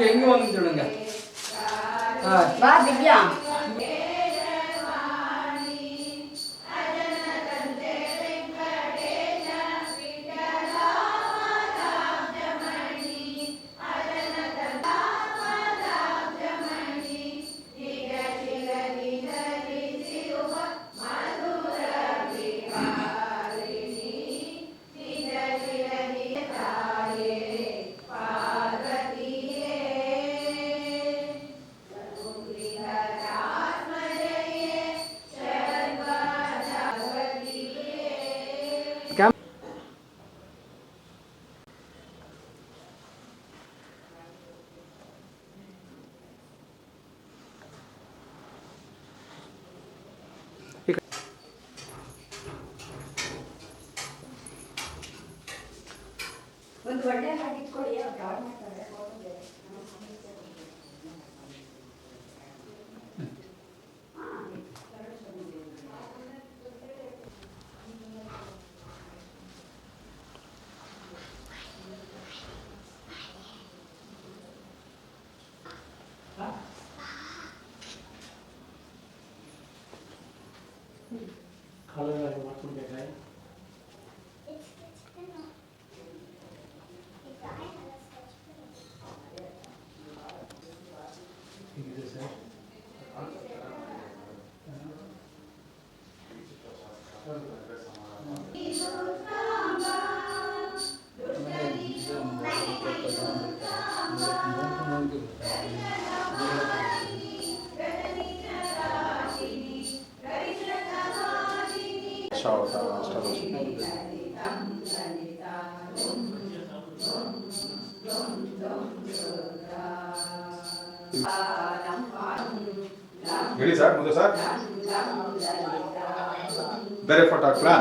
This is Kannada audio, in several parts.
இங்க இங்க வந்து சொல்லுங்க. வா திவ்யா. ಹೇಳಿ ಸರ್ ಮುಂದೆ sir ಬೇರೆ ಫೋಟೋ ಹಾಕ್ಲಾ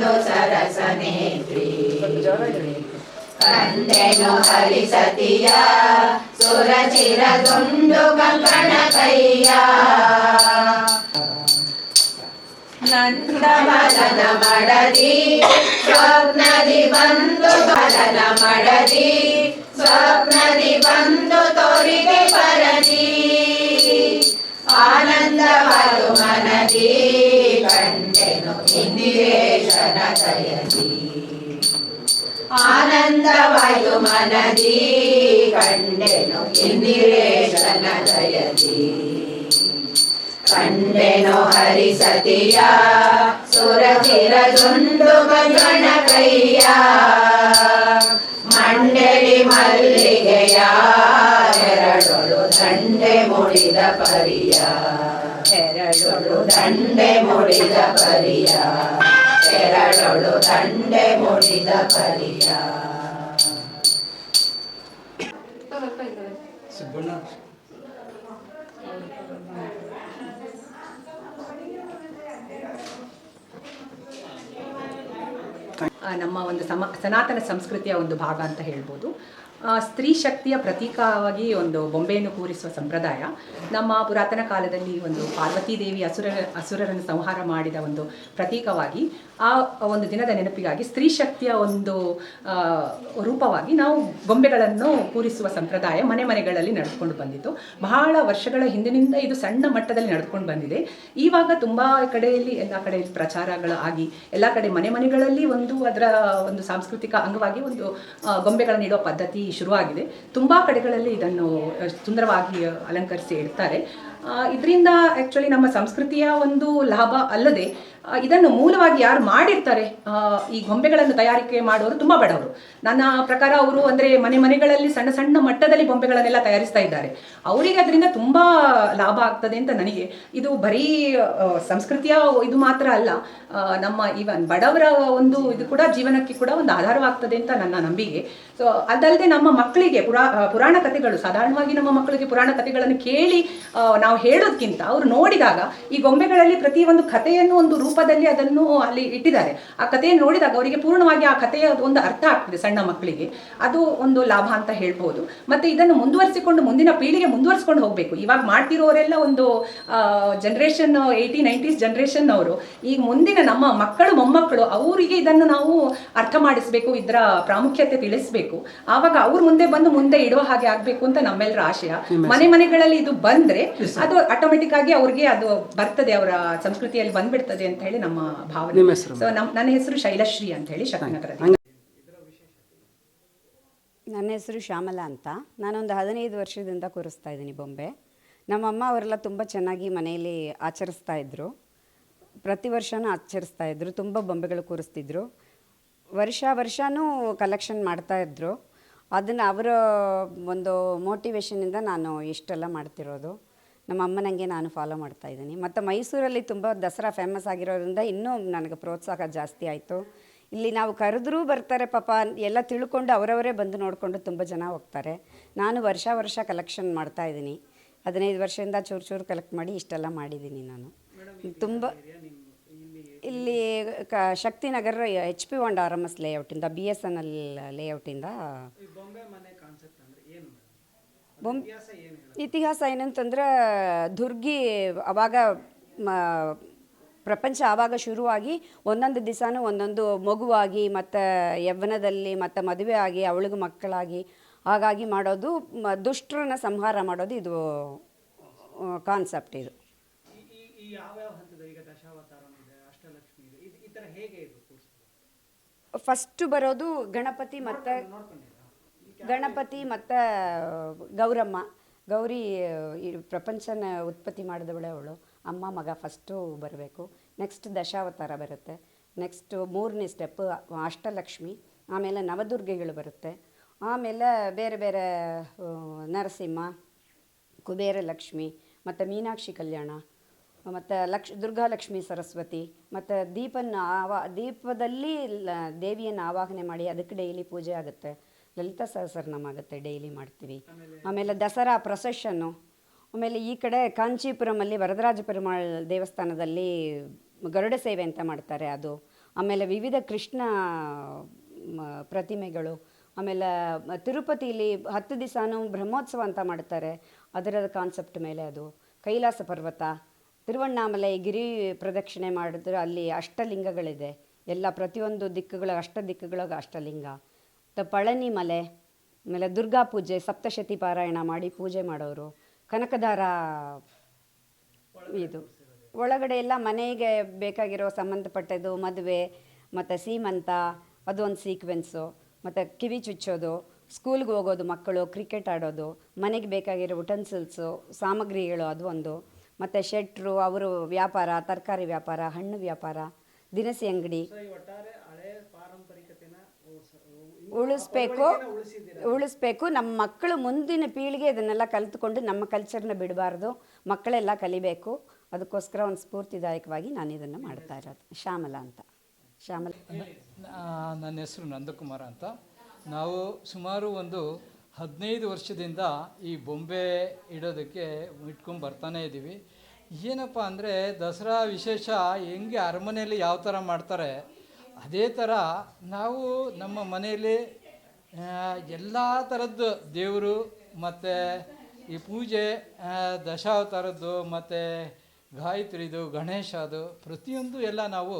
ಬಂದು ಸರಸನೇತ್ರಿ ಸ್ವಲ್ಪ ಜೋರ ಹೇಳಿ ಕಂಡೆನು ಹರಿಸತಿಯ ಸುರಚಿರ ದುಂಡು ಕಂಕಣ ಕೈಯ ನಂದ ಮದನ ಮಡದಿ ಸ್ವಪ್ನದಿ ಬಂದು ಮದನ ಮಡದಿ ಸ್ವಪ್ನದಿ ಬಂದು ತೋರಿದೆ ಪರದಿ ಆನಂದವಾದು ಮನದಿ ಕಂಡೆನು ಇಂದಿರೇಶನ ದಯದಿ ಆನಂದವಾಯು ಮನದಿ, ಕಂಡೆನು ಇಂದಿರೇಶನ ದಯದಿ ಕಂಡೆನು ಹರಿಸತಿಯ ಸುರಚಿರ ದುಂಡು ಗಗನ ಕೈಯ ಮಂಡಳಿ ಮಲ್ಲಿಗೆಯ, ಎರಡೊಳು ದಂಡೆ ಮುಡಿದ ಪರಿಯ. ಎರಡೊಳು ದಂಡೆ ಮುಡಿದ ಪರಿಯ. ಎರಡೊಳು ತಂಡೆ ಮುಡಿದ ಪರಿಯ ಸುಬ್ಬಣ್ಣ ನಮ್ಮ ಒಂದು ಸಮ ಸನಾತನ ಸಂಸ್ಕೃತಿಯ ಒಂದು ಭಾಗ ಅಂತ ಹೇಳ್ಬೋದು. ಸ್ತ್ರೀ ಶಕ್ತಿಯ ಪ್ರತೀಕವಾಗಿ ಒಂದು ಬೊಂಬೆಯನ್ನು ಕೂರಿಸುವ ಸಂಪ್ರದಾಯ. ನಮ್ಮ ಪುರಾತನ ಕಾಲದಲ್ಲಿ ಒಂದು ಪಾರ್ವತೀ ದೇವಿ ಅಸುರ, ಅಸುರರನ್ನು ಸಂಹಾರ ಮಾಡಿದ ಒಂದು ಪ್ರತೀಕವಾಗಿ, ಆ, ಒಂದು ದಿನದ ನೆನಪಿಗಾಗಿ ಸ್ತ್ರೀ ಶಕ್ತಿಯ ಒಂದು ರೂಪವಾಗಿ ನಾವು ಬೊಂಬೆಗಳನ್ನು ಕೂರಿಸುವ ಸಂಪ್ರದಾಯ ಮನೆ ಮನೆಗಳಲ್ಲಿ ನಡೆದುಕೊಂಡು ಬಂದಿತ್ತು. ಬಹಳ ವರ್ಷಗಳ ಹಿಂದಿನಿಂದ ಇದು ಸಣ್ಣ ಮಟ್ಟದಲ್ಲಿ ನಡೆದುಕೊಂಡು ಬಂದಿದೆ. ಈವಾಗ ತುಂಬ ಕಡೆಯಲ್ಲಿ ಎಲ್ಲ ಕಡೆ ಪ್ರಚಾರಗಳು ಆಗಿ, ಎಲ್ಲ ಕಡೆ ಮನೆ ಮನೆಗಳಲ್ಲಿ ಒಂದು ಅದರ ಒಂದು ಸಾಂಸ್ಕೃತಿಕ ಅಂಗವಾಗಿ ಒಂದು ಗೊಂಬೆಗಳನ್ನು ಇಡುವ ಪದ್ಧತಿ ಶುರುವಾಗಿದೆ. ತುಂಬ ಕಡೆಗಳಲ್ಲಿ ಇದನ್ನು ಸುಂದರವಾಗಿ ಅಲಂಕರಿಸಿ ಇಡ್ತಾರೆ. ಇದರಿಂದ ಆ್ಯಕ್ಚುಲಿ ನಮ್ಮ ಸಂಸ್ಕೃತಿಯ ಒಂದು ಲಾಭ ಅಲ್ಲದೆ ಇದನ್ನು ಮೂಲವಾಗಿ ಯಾರು ಮಾಡಿರ್ತಾರೆ ಈ ಗೊಂಬೆಗಳನ್ನು ತಯಾರಿಕೆ ಮಾಡೋರು ತುಂಬ ಬಡವರು. ನನ್ನ ಪ್ರಕಾರ ಅವರು ಅಂದರೆ ಮನೆ ಮನೆಗಳಲ್ಲಿ ಸಣ್ಣ ಸಣ್ಣ ಮಟ್ಟದಲ್ಲಿ ಗೊಂಬೆಗಳನ್ನೆಲ್ಲ ತಯಾರಿಸ್ತಾ ಇದ್ದಾರೆ. ಅವರಿಗೆ ಅದರಿಂದ ತುಂಬ ಲಾಭ ಆಗ್ತದೆ ಅಂತ ನನಗೆ. ಇದು ಬರೀ ಸಂಸ್ಕೃತಿಯ ಇದು ಮಾತ್ರ ಅಲ್ಲ ನಮ್ಮ ಈವನ್ ಬಡವರ ಒಂದು ಇದು ಕೂಡ ಜೀವನಕ್ಕೆ ಕೂಡ ಒಂದು ಆಧಾರವಾಗ್ತದೆ ಅಂತ ನನ್ನ ನಂಬಿಕೆ. ಸೊ ಅದಲ್ಲದೆ ನಮ್ಮ ಮಕ್ಕಳಿಗೆ ಪುರಾ ಪುರಾಣ ಕಥೆಗಳು, ಸಾಧಾರಣವಾಗಿ ನಮ್ಮ ಮಕ್ಕಳಿಗೆ ಪುರಾಣ ಕಥೆಗಳನ್ನು ಕೇಳಿ ನಾವು ಹೇಳೋದಕ್ಕಿಂತ ಅವರು ನೋಡಿದಾಗ ಈ ಗೊಂಬೆಗಳಲ್ಲಿ ಪ್ರತಿ ಒಂದು ಕಥೆಯನ್ನು ಒಂದು ರೂಪದಲ್ಲಿ ಅದನ್ನು ಅಲ್ಲಿ ಇಟ್ಟಿದ್ದಾರೆ. ಆ ಕಥೆಯನ್ನು ನೋಡಿದಾಗ ಅವರಿಗೆ ಪೂರ್ಣವಾಗಿ ಆ ಕಥೆಯ ಒಂದು ಅರ್ಥ ಆಗ್ತದೆ ಸಣ್ಣ ಮಕ್ಕಳಿಗೆ. ಅದು ಒಂದು ಲಾಭ ಅಂತ ಹೇಳ್ಬೋದು ಮತ್ತೆ ಇದನ್ನು ಮುಂದುವರಿಸಿಕೊಂಡು ಮುಂದಿನ ಪೀಳಿಗೆ ಮುಂದುವರಿಸಿಕೊಂಡು ಹೋಗಬೇಕು. ಇವಾಗ ಮಾಡ್ತಿರೋರೆಲ್ಲ ಒಂದು ಜನ್ರೇಷನ್ ಏಯ್ಟಿ ನೈಂಟೀಸ್ ಜನ್ರೇಷನ್ ಅವರು ಈಗ ಮುಂದಿನ ನಮ್ಮ ಮಕ್ಕಳು ಮೊಮ್ಮಕ್ಕಳು ಅವರಿಗೆ ಇದನ್ನು ನಾವು ಅರ್ಥ ಮಾಡಿಸ್ಬೇಕು ಇದರ ಪ್ರಾಮುಖ್ಯತೆ ತಿಳಿಸ್ಬೇಕು. ಆವಾಗ ಅವ್ರ ಮುಂದೆ ಬಂದು ಮುಂದೆ ಇಡೋ ಹಾಗೆ ಆಗ್ಬೇಕು ಅಂತ ನಮ್ಮೆಲ್ಲರ ಆಶಯ. ಮನೆ ಮನೆಗಳಲ್ಲಿ ಇದು ಬಂದ್ರೆ ಅದು ಆಟೋಮೆಟಿಕ್ ಆಗಿ ಅವ್ರಿಗೆ ಅದು ಬರ್ತದೆ ಅವರ ಸಂಸ್ಕೃತಿಯಲ್ಲಿ ಬಂದ್ಬಿಡ್ತದೆ ಅಂತ ಹೇಳಿ ನಮ್ಮ ಭಾವನೆ. ಸೊ ನನ್ನ ಹೆಸರು ಶೈಲಶ್ರೀ ಅಂತ ಹೇಳಿ ನನ್ನ ಹೆಸರು ಶ್ಯಾಮಲಾ ಅಂತ. ನಾನೊಂದು ಹದಿನೈದು ವರ್ಷದಿಂದ ಕೂರಿಸ್ತಾ ಇದ್ದೀನಿ ಬೊಂಬೆ. ನಮ್ಮಮ್ಮ ಅವರೆಲ್ಲ ತುಂಬ ಚೆನ್ನಾಗಿ ಮನೆಯಲ್ಲಿ ಆಚರಿಸ್ತಾ ಇದ್ದರು ಪ್ರತಿ ವರ್ಷನೂ ಆಚರಿಸ್ತಾ ಇದ್ದರು ತುಂಬ ಬೊಂಬೆಗಳು ಕೂರಿಸ್ತಿದ್ರು. ವರ್ಷ ವರ್ಷವೂ ಕಲೆಕ್ಷನ್ ಮಾಡ್ತಾ ಇದ್ದರು ಅದನ್ನು ಅವರ ಒಂದು ಮೋಟಿವೇಶನಿಂದ ನಾನು ಇಷ್ಟೆಲ್ಲ ಮಾಡ್ತಿರೋದು. ನಮ್ಮ ಅಮ್ಮನಂಗೆ ನಾನು ಫಾಲೋ ಮಾಡ್ತಾ ಇದ್ದೀನಿ. ಮತ್ತು ಮೈಸೂರಲ್ಲಿ ತುಂಬ ದಸರಾ ಫೇಮಸ್ ಆಗಿರೋದ್ರಿಂದ ಇನ್ನೂ ನನಗೆ ಪ್ರೋತ್ಸಾಹ ಜಾಸ್ತಿ ಆಯಿತು. ಇಲ್ಲಿ ನಾವು ಕರೆದ್ರೂ ಬರ್ತಾರೆ ಪಾಪ ಎಲ್ಲ ತಿಳ್ಕೊಂಡು ಅವರವರೇ ಬಂದು ನೋಡಿಕೊಂಡು ತುಂಬ ಜನ ಹೋಗ್ತಾರೆ. ನಾನು ವರ್ಷ ವರ್ಷ ಕಲೆಕ್ಷನ್ ಮಾಡ್ತಾ ಇದ್ದೀನಿ. ಹದಿನೈದು ವರ್ಷದಿಂದ ಚೂರು ಚೂರು ಕಲೆಕ್ಟ್ ಮಾಡಿ ಇಷ್ಟೆಲ್ಲ ಮಾಡಿದ್ದೀನಿ ನಾನು. ತುಂಬ ಇಲ್ಲಿ ಕ Shaktinagar H P one R M S ಲೇಔಟಿಂದ B S N L ಲೇಔಟಿಂದ ಬೊಂಬ್ ಇತಿಹಾಸ ಏನಂತಂದ್ರೆ ದುರ್ಗಿ ಅವಾಗ ಮ ಪ್ರಪಂಚ ಆವಾಗ ಶುರುವಾಗಿ ಒಂದೊಂದು ದಿವಸನೂ ಒಂದೊಂದು ಮಗುವಾಗಿ ಮತ್ತು ಯವ್ವನದಲ್ಲಿ ಮತ್ತು ಮದುವೆ ಆಗಿ ಅವಳಿಗೆ ಮಕ್ಕಳಾಗಿ ಹಾಗಾಗಿ ಮಾಡೋದು ಮ ದುಷ್ಟರನ್ನ ಸಂಹಾರ ಮಾಡೋದು ಇದು ಕಾನ್ಸೆಪ್ಟ್ ಇದು. ಫಸ್ಟ್ ಬರೋದು ಗಣಪತಿ ಮತ್ತು ಗಣಪತಿ ಮತ್ತು ಗೌರಮ್ಮ. ಗೌರಿ ಈ ಪ್ರಪಂಚನ ಉತ್ಪತ್ತಿ ಮಾಡಿದವಳೆ ಅವಳು. ಅಮ್ಮ, ಮಗ ಫಸ್ಟು ಬರಬೇಕು. ನೆಕ್ಸ್ಟ್ ದಶಾವತಾರ ಬರುತ್ತೆ. ನೆಕ್ಸ್ಟ್ ಮೂರನೇ ಸ್ಟೆಪ್ ಅಷ್ಟಲಕ್ಷ್ಮಿ. ಆಮೇಲೆ ನವದುರ್ಗೆಗಳು ಬರುತ್ತೆ. ಆಮೇಲೆ ಬೇರೆ ಬೇರೆ ನರಸಿಂಹ ಕುಬೇರ ಲಕ್ಷ್ಮಿ ಮತ್ತು ಮೀನಾಕ್ಷಿ ಕಲ್ಯಾಣ, ಮತ್ತು ಲಕ್ಷ, ದುರ್ಗಾಲಕ್ಷ್ಮಿ ಸರಸ್ವತಿ, ಮತ್ತು ದೀಪನ ಆವಾ, ದೀಪದಲ್ಲಿ ಲ- ದೇವಿಯನ್ನು ಆವಾಹನೆ ಮಾಡಿ ಅದಕ್ಕೆ ಡೈಲಿ ಪೂಜೆ ಆಗುತ್ತೆ. ಲಲಿತಾ ಸಹಸ್ರನಾಮ ಆಗುತ್ತೆ ಡೈಲಿ ಮಾಡ್ತೀವಿ. ಆಮೇಲೆ ದಸರಾ ಪ್ರೊಸೆಷನ್ನು ಆಮೇಲೆ ಈ ಕಡೆ ಕಾಂಚೀಪುರಮಲ್ಲಿ ವರದರಾಜ ಪೆರುಮಾಳ್ ದೇವಸ್ಥಾನದಲ್ಲಿ ಗರುಡ ಸೇವೆ ಅಂತ ಮಾಡ್ತಾರೆ ಅದು. ಆಮೇಲೆ ವಿವಿಧ ಕೃಷ್ಣ ಪ್ರತಿಮೆಗಳು. ಆಮೇಲೆ ತಿರುಪತಿಲಿ ಹತ್ತು ದಿವಸನೂ ಬ್ರಹ್ಮೋತ್ಸವ ಅಂತ ಮಾಡ್ತಾರೆ. ಅದರ ಕಾನ್ಸೆಪ್ಟ್ ಮೇಲೆ ಅದು. ಕೈಲಾಸ ಪರ್ವತ. ತಿರುವಣ್ಣಾಮಲೈ ಗಿರಿ ಪ್ರದಕ್ಷಿಣೆ ಮಾಡಿದ್ರೆ ಅಲ್ಲಿ ಅಷ್ಟಲಿಂಗಗಳಿದೆ. ಎಲ್ಲ ಪ್ರತಿಯೊಂದು ದಿಕ್ಕುಗಳ ಅಷ್ಟ ದಿಕ್ಕುಗಳಿಗೆ ಅಷ್ಟಲಿಂಗ. ಪಳನಿ ಮಲೆ, ಆಮೇಲೆ ದುರ್ಗಾ ಪೂಜೆ, ಸಪ್ತಶತಿ ಪಾರಾಯಣ ಮಾಡಿ ಪೂಜೆ ಮಾಡೋರು. ಕನಕದಾರ ಇದು. ಒಳಗಡೆ ಎಲ್ಲ ಮನೆಗೆ ಬೇಕಾಗಿರೋ ಸಂಬಂಧಪಟ್ಟದ್ದು ಮದುವೆ, ಮತ್ತು ಸೀಮಂತ ಅದೊಂದು ಸೀಕ್ವೆನ್ಸು. ಮತ್ತು ಕಿವಿ ಚುಚ್ಚೋದು, ಸ್ಕೂಲ್ಗೆ ಹೋಗೋದು ಮಕ್ಕಳು, ಕ್ರಿಕೆಟ್ ಆಡೋದು, ಮನೆಗೆ ಬೇಕಾಗಿರೋ ಉಟೆನ್ಸಿಲ್ಸು, ಸಾಮಗ್ರಿಗಳು ಅದು ಒಂದು. ಮತ್ತು ಶೆಟ್ರು, ಅವರು ವ್ಯಾಪಾರ, ತರಕಾರಿ ವ್ಯಾಪಾರ, ಹಣ್ಣು ವ್ಯಾಪಾರ, ದಿನಸಿ ಅಂಗಡಿ ಸೊ ಈ ಒಟ್ಟಾರೆ ಹಳೆ ಪಾರಂಪರಿಕತೆನ ಉಳ್ಸ- ಇನ್ನು ಉಳಿಸ್ಬೇಕು ಉಳಿಸ್ಬೇಕು. ನಮ್ಮ ಮಕ್ಕಳು ಮುಂದಿನ ಪೀಳಿಗೆ ಇದನ್ನೆಲ್ಲ ಕಲಿತುಕೊಂಡು ನಮ್ಮ ಕಲ್ಚರ್ನ ಬಿಡಬಾರ್ದು. ಮಕ್ಕಳೆಲ್ಲ ಕಲಿಬೇಕು. ಅದಕ್ಕೋಸ್ಕರ ಒಂದು ಸ್ಫೂರ್ತಿದಾಯಕವಾಗಿ ನಾನು ಇದನ್ನು ಮಾಡ್ತಾ ಇರೋದು. ಶ್ಯಾಮಲ ಅಂತ. ಶ್ಯಾಮಲ. ನನ್ನ ಹೆಸರು ನಂದಕುಮಾರ ಅಂತ. ನಾವು ಸುಮಾರು ಒಂದು ಹದಿನೈದು ವರ್ಷದಿಂದ ಈ ಬೊಂಬೆ ಇಡೋದಕ್ಕೆ ಇಟ್ಕೊಂಡು ಬರ್ತಾನೆ ಇದ್ದೀವಿ ಏನಪ್ಪ ಅಂದರೆ ದಸರಾ ವಿಶೇಷ ಹೆಂಗೆ ಅರಮನೆಯಲ್ಲಿ ಯಾವ ಥರ ಮಾಡ್ತಾರೆ ಅದೇ ಥರ ನಾವು ನಮ್ಮ ಮನೆಯಲ್ಲಿ ಎಲ್ಲ ಥರದ್ದು ದೇವರು ಮತ್ತು ಈ ಪೂಜೆ ದಶಾವತಾರದ್ದು ಮತ್ತು ಗಾಯತ್ರಿದು, ಗಣೇಶದು ಪ್ರತಿಯೊಂದು ಎಲ್ಲ ನಾವು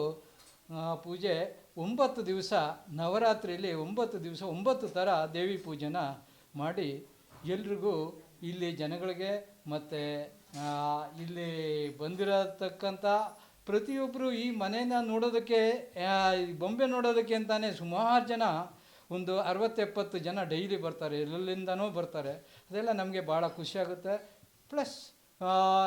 ಪೂಜೆ ಒಂಬತ್ತು ದಿವಸ ನವರಾತ್ರಿಯಲ್ಲಿ ಒಂಬತ್ತು ದಿವಸ ಒಂಬತ್ತು ಥರ ದೇವಿ ಪೂಜೆನ ಮಾಡಿ ಎಲ್ರಿಗೂ ಇಲ್ಲಿ ಜನಗಳಿಗೆ ಮತ್ತು ಇಲ್ಲಿ ಬಂದಿರತಕ್ಕಂಥ ಪ್ರತಿಯೊಬ್ಬರು ಈ ಮನೇನ ನೋಡೋದಕ್ಕೆ ಬೊಂಬೆ ನೋಡೋದಕ್ಕೆ ಅಂತಾನೆ ಸುಮಾರು ಜನ ಒಂದು ಅರವತ್ತೆಪ್ಪತ್ತು ಜನ ಡೈಲಿ ಬರ್ತಾರೆ ಎಲ್ಲೆಲ್ಲಿಂದನೂ ಬರ್ತಾರೆ. ಅದೆಲ್ಲ ನಮಗೆ ಭಾಳ ಖುಷಿಯಾಗುತ್ತೆ ಪ್ಲಸ್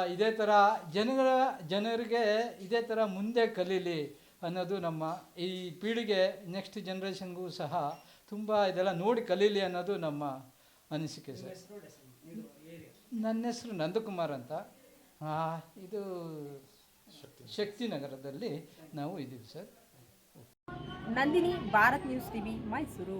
ಇದೇ ಥರ ಜನರ ಜನರಿಗೆ ಇದೇ ಥರ ಮುಂದೆ ಕಲೀಲಿ ಅನ್ನೋದು ನಮ್ಮ ಈ ಪೀಳಿಗೆ ನೆಕ್ಸ್ಟ್ ಜನ್ರೇಷನ್ಗೂ ಸಹ ತುಂಬ ಇದೆಲ್ಲ ನೋಡಿ ಕಲೀಲಿ ಅನ್ನೋದು ನಮ್ಮ ಅನಿಸಿಕೆ ಸರ್. ನನ್ನ ಹೆಸರು ನಂದಕುಮಾರ್ ಅಂತ. ಆ, ಇದು ಶಕ್ತಿನಗರದಲ್ಲಿ ನಾವು ಇದ್ದೀವಿ sir. Nandini Bharat news TV Mysuru.